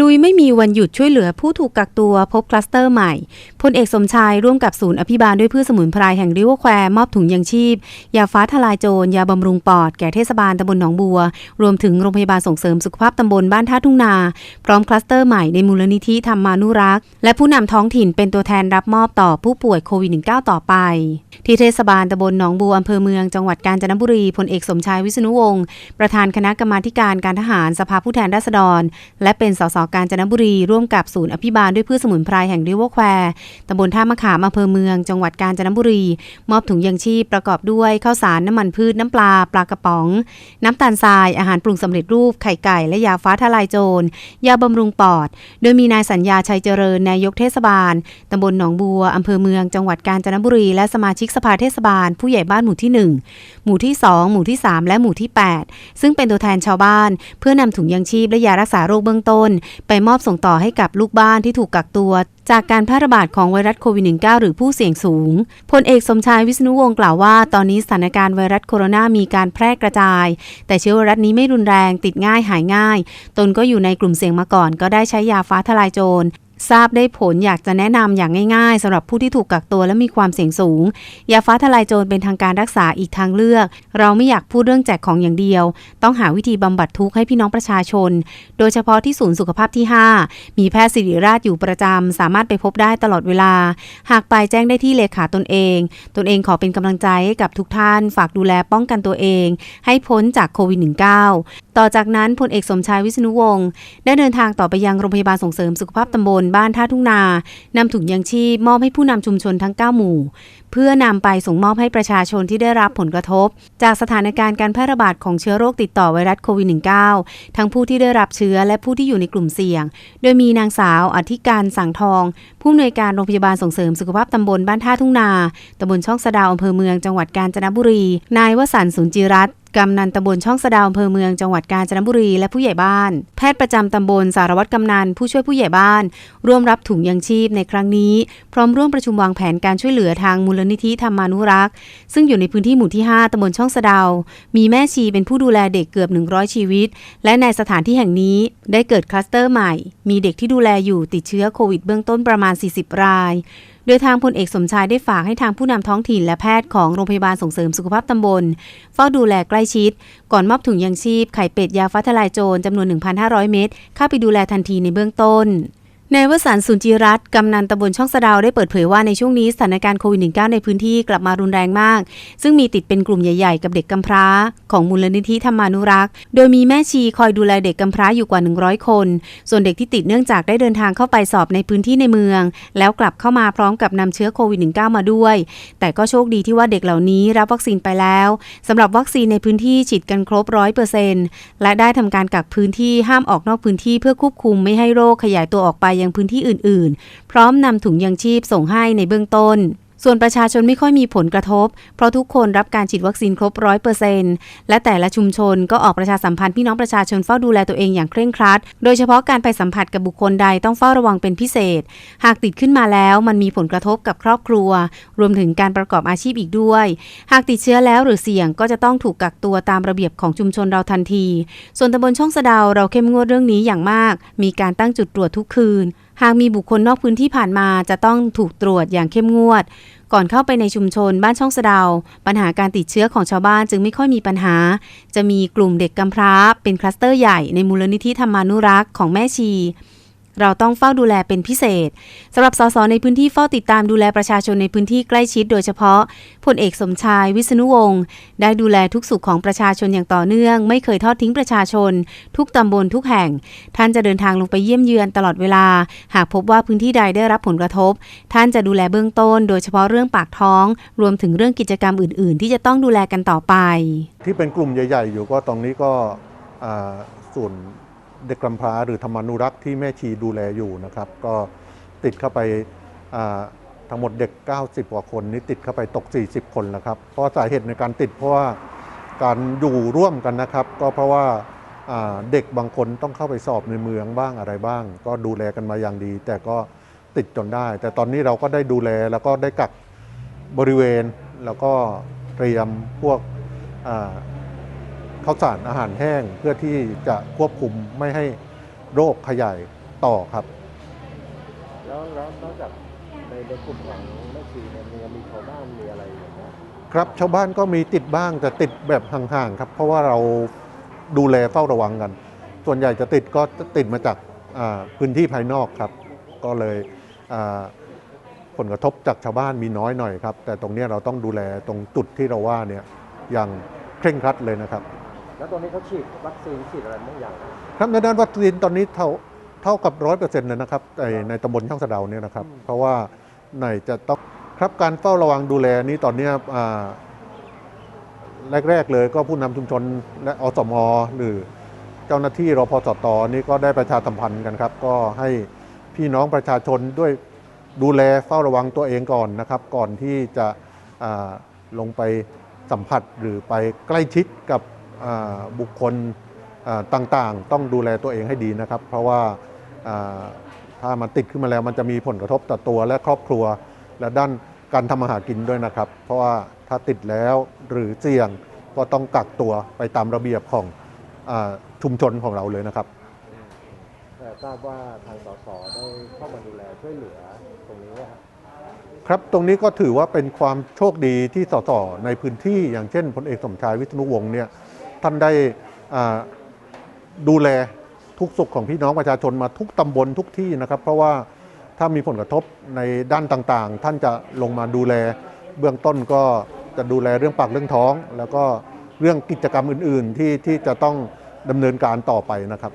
ลุยไม่มีวันหยุดช่วยเหลือผู้ถูกกักตัวพบคลัสเตอร์ใหม่ พลเอกสมชายร่วมกับศูนย์อภิบาลด้วยพืชสมุนไพรแห่งริวแควมอบถุงยังชีพ ยาฟ้าทลายโจร ยาบำรุงปอด แก่เทศบาลตำบลหนองบัว รวมถึงโรงพยาบาลส่งเสริมสุขภาพตำบลบ้านท่าทุ่งนา พร้อมคลัสเตอร์ใหม่ในมูลนิธิธรรมานุรักษ์ และผู้นำท้องถิ่นเป็นตัวแทนรับมอบต่อผู้ป่วยโควิด -19 ต่อไป ที่เทศบาลตำบลหนองบัวอำเภอเมืองจังหวัดกาญจนบุรีพลเอกสมชายวิษณุวงศ์ประธานคณะกรรมาการการทหารสภาผู้แทนราษฎร และเป็นสสกาญจนบุรีร่วมกับศูนย์อภิบาลด้วยพืชสมุนไพรแห่งริเวอร์แควร์ตำบลท่ามะขามอำเภอเมือง จังหวัดกาญจนบุรี มอบถุงยังชีพประกอบด้วยข้าวสารน้ำมันพืชน้ำปลาปลากระป๋อง น้ำตาลทรายอาหารปรุงสำเร็จรูปไข่ไก่และยาฟ้าทลายโจรยาบำรุงปอด โดยมีนายสัญญาชัยเจริญนายกเทศบาลตำบลหนองบัวอำเภอเมือง จังหวัดกาญจนบุรี และสมาชิกสภาเทศบาล ผู้ใหญ่บ้านหมู่ที่ 1 หมู่ที่ 2 หมู่ที่ 3 และหมู่ที่ 8 ซึ่งเป็นตัวแทนชาวบ้าน เพื่อนำถุงยังชีพและยารักษาโรคเบื้องต้น ไปมอบส่งต่อให้กับลูกบ้านที่ถูกกักตัว จากการแพร่ระบาดของไวรัสโควิด -19 หรือผู้เสี่ยงสูงพลเอกสมชายวิษณุวงศ์กล่าวว่า ตอนนี้สถานการณ์ไวรัสโคโรนามีการแพร่กระจาย แต่เชื้อไวรัสนี้ไม่รุนแรงติดง่ายหายง่าย ตนก็อยู่ในกลุ่มเสี่ยงมาก่อน ก็ได้ใช้ยาฟ้าทลายโจร ทราบได้ผลอยากจะแนะนำอย่างง่ายๆสำหรับผู้ที่ถูกกักตัวและมีความเสี่ยงสูง ยาฟ้าทลายโจรเป็นทางการรักษาอีกทางเลือก เราไม่อยากพูดเรื่องแจกของอย่างเดียว ต้องหาวิธีบำบัดทุกข์ให้พี่น้องประชาชน โดยเฉพาะที่ศูนย์สุขภาพที่ 5 มีแพทย์ศิริราชอยู่ประจำสามารถไปพบได้ตลอดเวลา หากไปแจ้งได้ที่เลขาตนเอง ตนเองขอเป็นกำลังใจให้กับทุกท่าน ฝากดูแลป้องกันตัวเอง ให้พ้นจากโควิด -19 ต่อจากนั้นพลเอกสมชายวิษณุวงศ์ได้เดินทางต่อไปยังโรงพยาบาลส่งเสริมสุขภาพตำบลบ้านท่าทุ่งนานำถุงยังชีพมอบให้ผู้นำชุมชนทั้ง 9 หมู่ เพื่อนำไปส่งมอบให้ประชาชนที่ได้รับผลกระทบ จากสถานการณ์การแพร่ระบาดของเชื้อโรคติดต่อไวรัสโควิด -19 ทั้งผู้ที่ได้รับเชื้อและผู้ที่อยู่ในกลุ่มเสี่ยง โดยมีนางสาวอธิการสังทอง ผู้อำนวยการโรงพยาบาลส่งเสริมสุขภาพตำบลบ้านท่าทุ่งนาตำบลช่องสะดาวอำเภอเมืองจังหวัดกาญจนบุรี นายวสันต์สุนจิรัตน์ กำนันตำบลช่องสะดาวอำเภอเมืองจังหวัดกาญจนบุรีและผู้ใหญ่บ้าน แพทย์ประจำตำบลสารวัตรกำนันผู้ช่วยผู้ใหญ่บ้าน ร่วมรับถุงยังชีพในครั้งนี้ พร้อมร่วมประชุมวางแผนการช่วยเหลือทางมูลนิธิธรรมานุรักษ์ ซึ่งอยู่ในพื้นที่หมู่ที่ 5ตำบลช่องสะดาว มีแม่ชีเป็นผู้ดูแลเด็กเกือบ 100 ชีวิต และในสถานที่แห่งนี้ได้เกิดคลัสเตอร์ใหม่ มีเด็กที่ดูแลอยู่ติดเชื้อโควิดเบื้องต้นประมาณ 40 ราย โดยทางพลเอกสมชายได้ฝากให้ทางผู้นำท้องถิ่นและแพทย์ของโรงพยาบาลส่งเสริมสุขภาพตำบล เฝ้าดูแลใกล้ชิด ก่อนมอบถุงยังชีพไข่เป็ดยาฟ้าทลายโจรจำนวน 1,500 เม็ดเข้าไปดูแลทันทีในเบื้องต้น นายวสันสุนจิรัตน์กำนันตำบลช่องสะดาวได้เปิดเผยว่าในช่วงนี้สถานการณ์โควิด -19 ในพื้นที่กลับมารุนแรงมาก ซึ่งมีติดเป็นกลุ่มใหญ่ๆ กับเด็กกำพร้า ของมูลนิธิธรรมานุรักษ์ โดยมีแม่ชีคอยดูแลเด็กกำพร้าอยู่กว่า 100 คน ส่วนเด็กที่ติดเนื่องจากได้เดินทางเข้าไปสอบในพื้นที่ในเมือง แล้วกลับเข้ามาพร้อมกับนำเชื้อโควิด -19 มาด้วย แต่ก็โชคดีที่ว่าเด็กเหล่านี้รับวัคซีนไปแล้วสำหรับวัคซีนในพื้นที่ฉีดกันครบร้อยเปอร์เซ็นต์และได้ทำการกักพื้นที่ห้ามออกนอกพื้นที่เพื่อควบคุมไม่ให้โรคขยายตัวออกไปยังพื้นที่อื่น ๆ พร้อมนำถุงยังชีพส่งให้ในเบื้องต้น ส่วนประชาชนไม่ค่อยมีผลกระทบ เพราะทุกคนรับการฉีดวัคซีนครบร้อยเปอร์เซ็นต์และแต่ละชุมชนก็ออกประชาสัมพันธ์พี่น้องประชาชนเฝ้าดูแลตัวเองอย่างเคร่งครัด โดยเฉพาะการไปสัมผัสกับบุคคลใดต้องเฝ้าระวังเป็นพิเศษ หากติดขึ้นมาแล้วมันมีผลกระทบกับครอบครัว รวมถึงการประกอบอาชีพอีกด้วย หากติดเชื้อแล้วหรือเสี่ยงก็จะต้องถูกกักตัวตามระเบียบของชุมชนเราทันที ส่วนตำบลช่องสะดาวเราเข้มงวดเรื่องนี้อย่างมาก มีการตั้งจุดตรวจทุกคืน หากมีบุคคลนอกพื้นที่ผ่านมาจะต้องถูกตรวจอย่างเข้มงวด ก่อนเข้าไปในชุมชนบ้านช่องสะเดา ปัญหาการติดเชื้อของชาวบ้านจึงไม่ค่อยมีปัญหา จะมีกลุ่มเด็กกำพร้า เป็นคลัสเตอร์ใหญ่ในมูลนิธิธรรมานุรักษ์ของแม่ชี เราต้องเฝ้าดูแลเป็นพิเศษสำหรับสสในพื้นที่เฝ้าติดตามดูแลประชาชนในพื้นที่ใกล้ชิด โดยเฉพาะพลเอกสมชายวิษณุวงศ์ได้ดูแลทุกสุขของประชาชนอย่างต่อเนื่อง ไม่เคยทอดทิ้งประชาชน ทุกตำบลทุกแห่ง ท่านจะเดินทางลงไปเยี่ยมเยือนตลอดเวลา หากพบว่าพื้นที่ใดได้รับผลกระทบ ท่านจะดูแลเบื้องต้น โดยเฉพาะเรื่องปากท้อง รวมถึงเรื่องกิจกรรมอื่น ๆ ที่จะต้องดูแลกันต่อไป ที่เป็นกลุ่มใหญ่ ๆ อยู่ก็ตรงนี้ก็ส่วน เด็กกำพร้าหรือธรรมานุรักษ์ที่แม่ชีดูแลอยู่นะครับ ก็ติดเข้าไปทั้งหมดเด็ก 90 กว่าคนนี้ติดเข้าไปตก 40 คนแล้วครับเพราะสาเหตุในการติดเพราะว่าการอยู่ร่วมกันนะครับ ก็เพราะว่าเด็กบางคนต้องเข้าไปสอบในเมืองบ้างอะไรบ้าง ก็ดูแลกันมาอย่างดี แต่ก็ติดจนได้ แต่ตอนนี้เราก็ได้ดูแลแล้วก็ได้กักบริเวณแล้วก็เตรียมพวก ข้าวสารอาหารแห้งเพื่อที่จะควบคุมไม่ให้โรคขยายต่อครับ แล้วแล้วนอกจากในในกลุ่มของแม่ชีเนี่ยมีมีชาวบ้านมีอะไรอย่างเงี้ยครับชาวบ้านก็มีติดบ้างแต่ติดแบบห่างๆครับ เพราะว่าเราดูแลเฝ้าระวังกัน ส่วนใหญ่จะติดก็ติดมาจากอ่าพื้นที่ภายนอกครับ ก็เลยอ่าผลกระทบจากชาวบ้านมีน้อยหน่อยครับ แต่ตรงเนี้ยเราต้องดูแลตรงจุดที่เราว่าเนี่ยอย่างเคร่งครัดเลยนะครับ แล้วตรงนี้เขาฉีดวัคซีนฉีดอะไรบ้างอย่างครับในด้านวัคซีนตอนนี้เท่าเท่ากับร้อยเปอร์เซ็นต์เลยนะครับในในตำบลช่างสะเดาเนี่ยนะครับ เพราะว่าไหนจะต้องครับการเฝ้าระวังดูแลนี้ตอนเนี้ยอ่าแรก ๆ เลยก็ผู้นำชุมชนและอสมหรือเจ้าหน้าที่รพสตนี่ก็ได้ประชาสัมพันธ์กันครับ ก็ให้พี่น้องประชาชนด้วยดูแลเฝ้าระวังตัวเองก่อนนะครับ ก่อนที่จะอ่าลงไปสัมผัสหรือไปใกล้ชิดกับอ่า บุคคลอ่าต่างๆ ต้องดูแลตัวเองให้ดีนะครับ เพราะว่าอ่าถ้ามันติดขึ้นมาแล้วมันจะมีผลกระทบต่อตัวและครอบครัว และด้านการทำมาหากินด้วยนะครับ เพราะว่าถ้าติดแล้วหรือเสี่ยงก็ต้องกักตัวไปตามระเบียบของอาชุมชนของเราเลยนะครับแต่ทราบว่าทางสสได้เข้ามาดูแลช่วยเหลือตรงนี้นะครับครับตรงนี้ก็ถือว่าเป็นความโชคดีที่สสในพื้นที่อย่างเช่นพลเอกสมชายวิษณุวงศ์เนี่ย ท่านได้ดูแลทุกสุขของพี่น้องประชาชนมาทุกตำบลทุกที่นะครับ เพราะว่าถ้ามีผลกระทบในด้านต่างๆ ท่านจะลงมาดูแล เบื้องต้นก็จะดูแลเรื่องปากเรื่องท้อง แล้วก็เรื่องกิจกรรมอื่น ๆ ที่ที่จะต้องดำเนินการต่อไปนะครับ